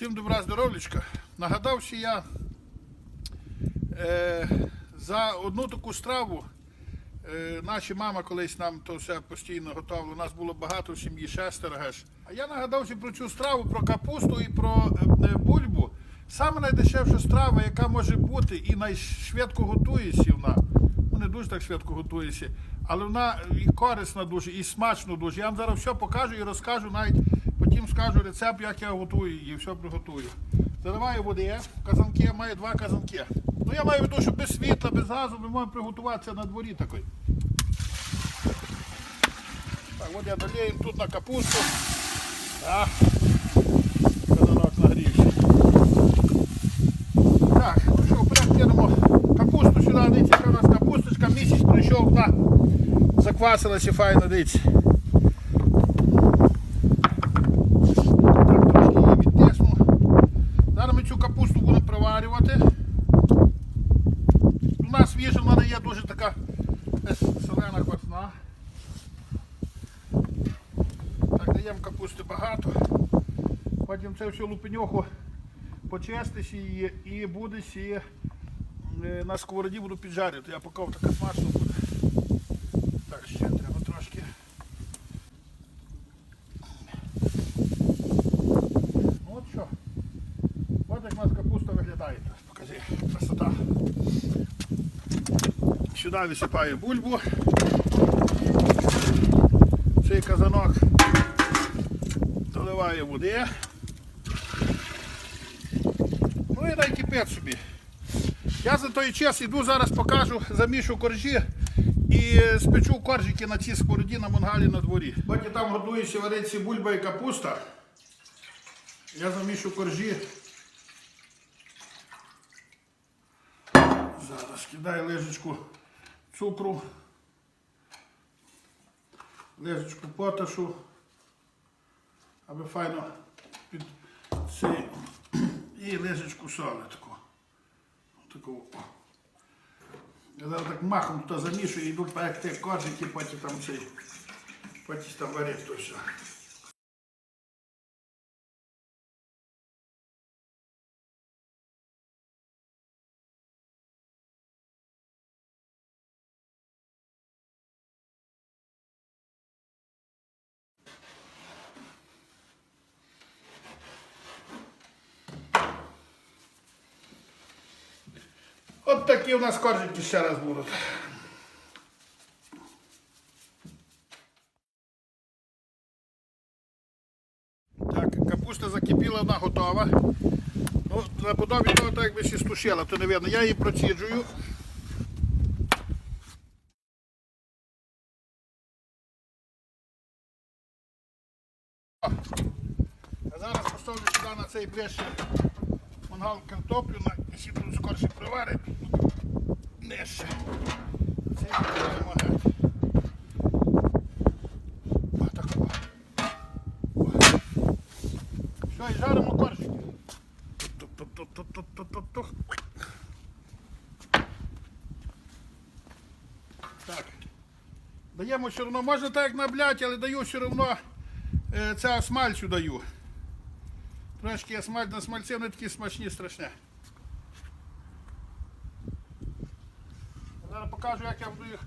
Всім добра здоров'ячка. Нагадався я е, за одну таку страву. Е, наша мама колись нам то все постійно готувала. У нас було багато в сім'ї, шестеро геш. А я нагадався про цю страву, про капусту і про е, е, бульбу. Саме найдешевша страва, яка може бути і найшвидко готується вона. Ну, не дуже так швидко готується, але вона і корисна дуже, і смачно дуже. Я вам зараз все покажу і розкажу, навіть потім скажу рецепт, як я готую її, все приготую. Заливаю води, казанки, маю два казанки. Ну я маю в виду, що без світла, без газу ми можемо приготуватися на дворі такий. Так, от я долею тут на капусту. Так. Казанок нагрівся. Так, ну що, вперед кинемо капусту сюди, дивіться, у нас капусточка, місяць пройшов, вона заквасилася файно, дивіться. Так, трошки її відтисну. Зараз ми цю капусту будемо приварювати. У нас свіжа, в мене є дуже така е, солена квасна. Так, даємо капусти багато. Це все лупеньоху почистиш її і будеш її е, на сковороді буду піджарювати. Я поки така смачно буде. Так, ще треба трошки. Ну от що. От як у нас капуста виглядає. Покажи, красота. Сюди висипаю бульбу. Цей казанок доливаю води. Ну і собі. Я за той час іду зараз покажу, замішу коржі і спечу коржики на цій сковороді на мангалі на дворі. Поки там готується вариться бульба і капуста, я замішу коржі. Зараз кидаю лежечку цукру, лежечку поташу, аби файно під цей і лежечку соли Таку. Я зараз так махом туди замішую йду пекти коржики, потім там цей, потім там варити то все. От такі у нас коржики ще раз будуть. Так, капуста закипіла, вона готова. Ну, наподобі того, так якби ще стушила, то не видно. Я її проціджую. А зараз поставлю сюди на цей ближче мангал картоплю, ще тут скорше приварить. Нижче. Це геть. Отако. Все, і жаримо коржики. Так. Даємо все одно, можна так як на бляті, але даю все одно е, це смальцю даю. Трошки я смаль на смальці, вони такі смачні, страшні. Зараз покажу, як я буду їх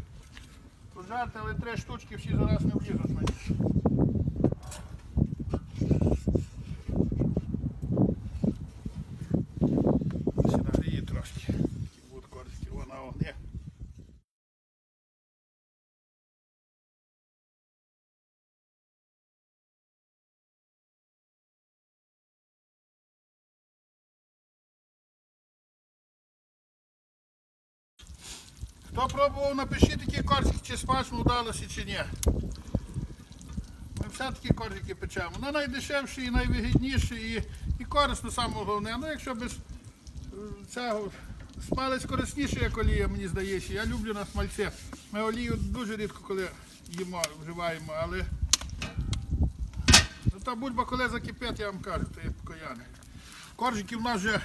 пожарити, але три штучки всі зараз не влізуть мені. Ось нагріє трошки. Такі будуть корочки, вона вогне. Хто пробував, напишіть такі коржики, чи смачно вдалося, чи ні. Ми все такі коржики печемо. Ну найдешевші і найвигідніші і, і корисно саме головне. Ну якщо без е, цього смалець корисніше, як олія, мені здається. Я люблю на смальці. Ми олію дуже рідко коли їмо, вживаємо, але ну, та бульба коли закипить, я вам кажу, то є покояне. Коржики в нас вже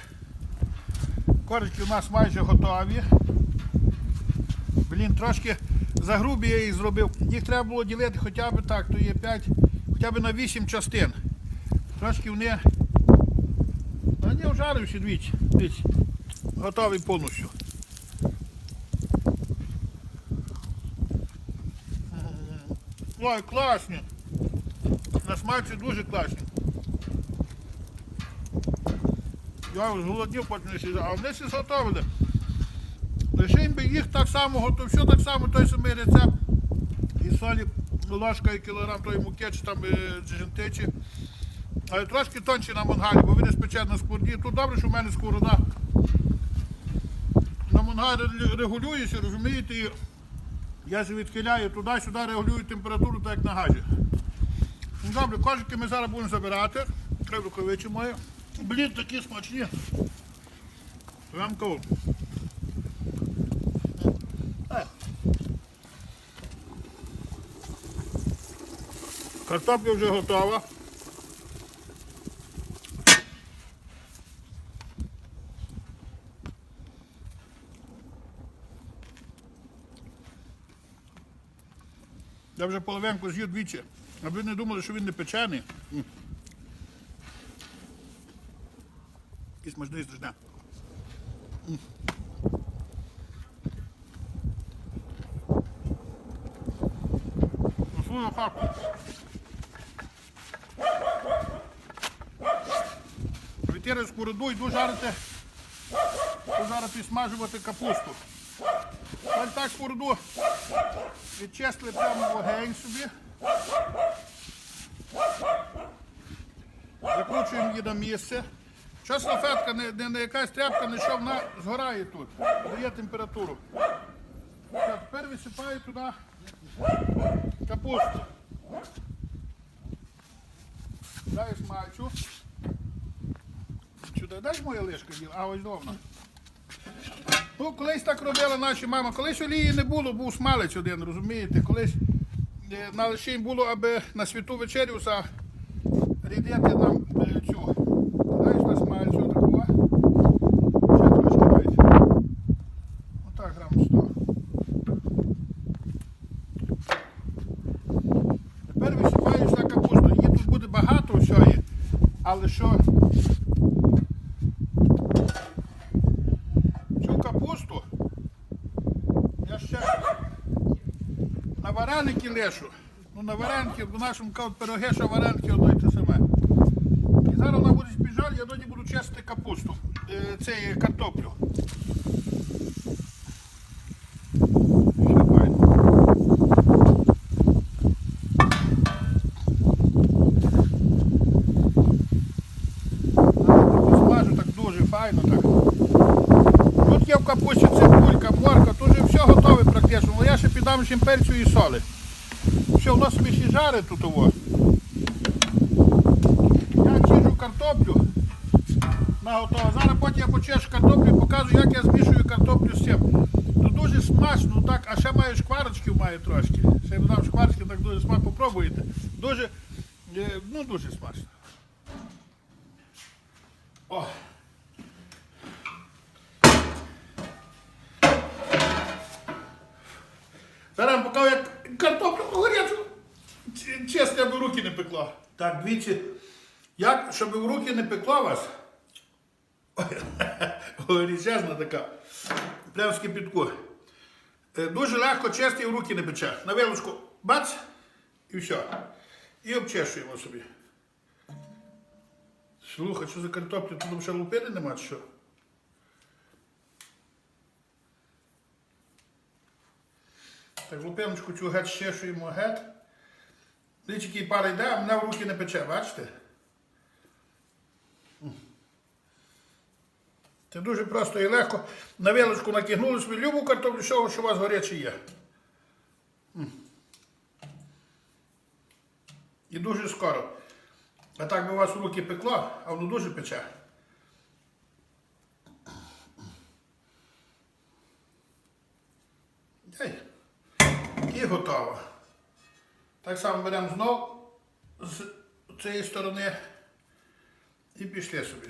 коржики у нас майже готові. Блін, трошки загрубі я їх зробив. Їх треба було ділити хоча б так, то є 5, хоча б на 8 частин. Трошки вони прожарився, дивіться, дивіться. Готовий повністю. Ой, класні. На смаці дуже класні. Я вже зголоднів, потім не сідав. А вони всі зготовили. Лише би їх так само готов, все так само, той самий рецепт. І солі ложка і кілограм тої муки, чи там е, джентичі. Але трошки тонші на мангалі, бо він спече на сковорді. Тут добре, що в мене сковорода. На мангалі регулюється, розумієте, і я ж відхиляю туди-сюди, регулюю температуру, так як на газі. Ну, Добре, кожики ми зараз будемо забирати. Треба рукавичі мої. Блін, такі смачні. Прям кол. Картопля вже готова. Я вже половинку з'їв двічі. А ви не думали, що він не печений. Який смачний страшне. Свою хату. Витираю скороду, йду жарити, зараз підсмажувати капусту. Ось так скороду відчистили прямо вогонь собі. Закручуємо її на місце. Що салфетка, не, не, не якась тряпка, не що вона згорає тут, дає температуру. Все, тепер висипаю туди капусту. Дай смачу. Сюди дай моя лишка а ось довно. Ну, колись так робила наші мама. Колись олії не було, був смалець один, розумієте? Колись е, на лишень було, аби на святу вечерю зарядити нам е, цю. Знаєш, на смальцю такого. Ще трошки навіть. Отак грам 100. Тепер висипаю сюди капусту. Її тут буде багато всього, але що цю капусту я ще лишу. Ну на вареники, в нашому кажуть, пироги, що вареники одно і те саме. І зараз вона буде збіжати, я тоді буду чистити капусту. Е, Це картоплю. Файно. Так. Тут є в капусті цибулька, морка, тут вже все готове практично. Ну я ще піддам ще перцю і соли. Все, воно собі ще жарить тут ово. Я чижу картоплю. На готово. Зараз потім я почешу картоплю і покажу, як я змішую картоплю з цим. Ну дуже смачно, так, а ще маю шкварочків маю трошки. Ще я додам шкварочки, так дуже смачно попробуєте. Дуже, е, ну дуже смачно. О. Зараз вам покажу, як картоплю горячу. Ч- Чесно, аби в руки не пекла. Так, двічі. Як, щоб в руки не пекла вас. Горячезна така. Прямо з. Е, Дуже легко чисто в руки не пече. На вилочку бац і все. І обчешуємо собі. Слухай, що за картоплю? Тут ще лупини нема що? Так, лупиночку цю геть щешуємо геть. Дивіться, який пар йде, а мене в руки не пече, бачите? Це дуже просто і легко. На вилочку накигнули собі любу картоплю, що, що у вас горяче є. І дуже скоро. А так би у вас в руки пекло, а воно дуже пече. І готово. Так само беремо знов з цієї сторони і пішли собі.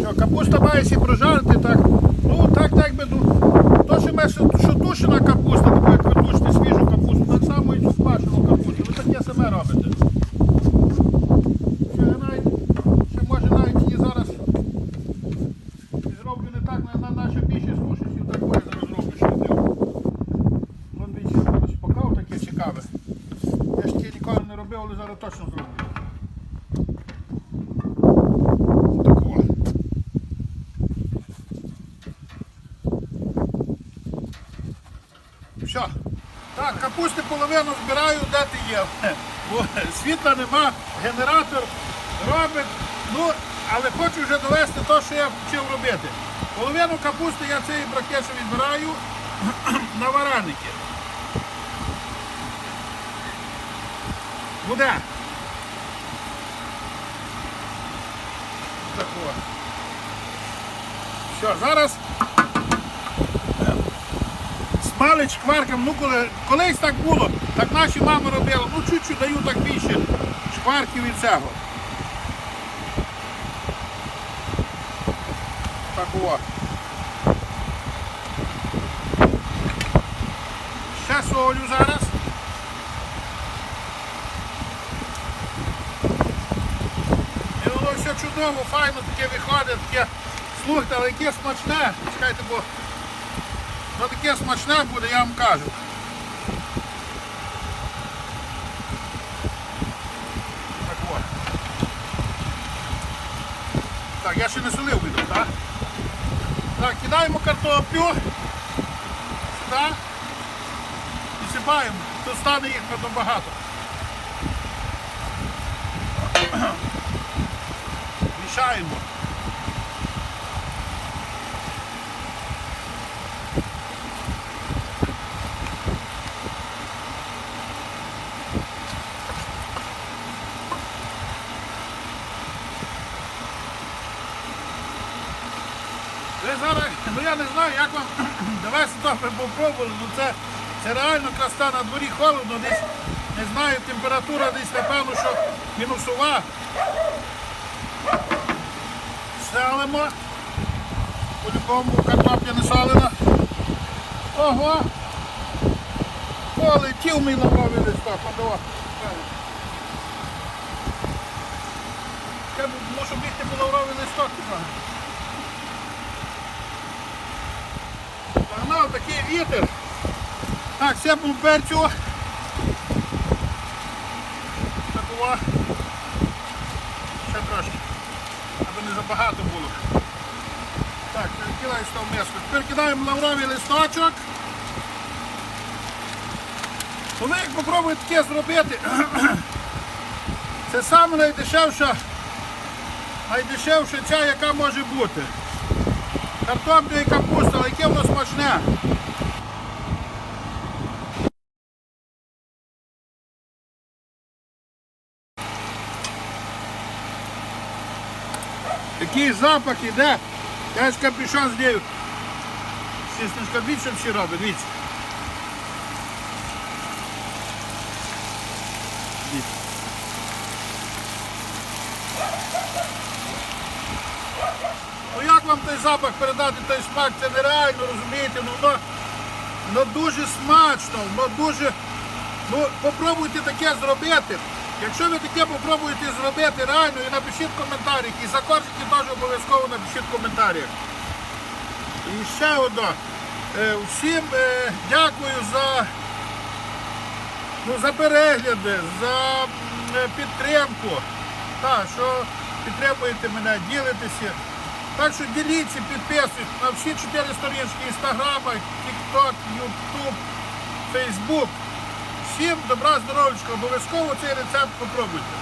Що, капуста має сі прожарити так. Ну так, так би, то, що тушена капуста, таку як ви тушите свіжу капусту, так само і цю квашену капусту. Ви таке саме робите. Що я навіть, що може навіть її зараз зроблю не так, на, на наше більше слушаюсь, і такое зараз зроблю, що не Вон більше зараз покав таке цікаве. Ніколи не робив, але зараз точно зроблю. Все. Так, капусти половину збираю, де ти є. Бо світла нема, генератор робить. Ну, але хочу вже довести те, що я вчив робити. Половину капусти я цієї бракешу відбираю на вареники. Буде. Так от. Все, зараз смалич шкваркам, ну коли, колись так було, так наші мами робили, ну чуть-чуть даю так більше шкварків від цього. Так о. Ще солю зараз. І воно все чудово, файно таке виходить, таке, слухайте, але яке смачне, чекайте, бо Ну таке смачне буде, я вам кажу. Так от. Так, я ще не солив відео, так? Так, кидаємо картоплю. Сюди. І сипаємо. Тут стане їх потім багато. Ви зараз, ну я не знаю, як вам довести то попробували, ну це, це реально краса на дворі холодно, десь, не знаю, температура десь, напевно, що мінусова. Селимо. По-любому картопля не солена. Ого! Полетів мій лавровий листок, подава. Я можу бігти по лавровий листок. Погнав такий вітер. Так, сипемо перцю. Такого. Ще трошки. Забагато було. Так, перекидай в миску. Тепер кидаємо лавровий листочок. Коли як попробую таке зробити, це саме найдешевша, найдешевша ця, яка може бути. Картопля і капуста, але яке воно смачне. Який запах іде. Я ж капюшон здію. Сісничка більше всі дивіться. Дивіться. Ну як вам той запах передати, той смак, це нереально, розумієте, ну воно, воно дуже смачно, воно дуже. Ну, попробуйте таке зробити. Якщо ви таке попробуєте зробити реально і напишіть в коментарях, і за коржики теж обов'язково напишіть в коментарях. І ще одно. Е, Всім е, дякую за, ну, за перегляди, за е, підтримку. Так, що підтримуєте мене, ділитеся. Так що діліться, підписуйтесь на всі чотири сторінки Інстаграма, TikTok, YouTube, Facebook. Всім добра, здоров'ячка, обов'язково цей рецепт попробуйте.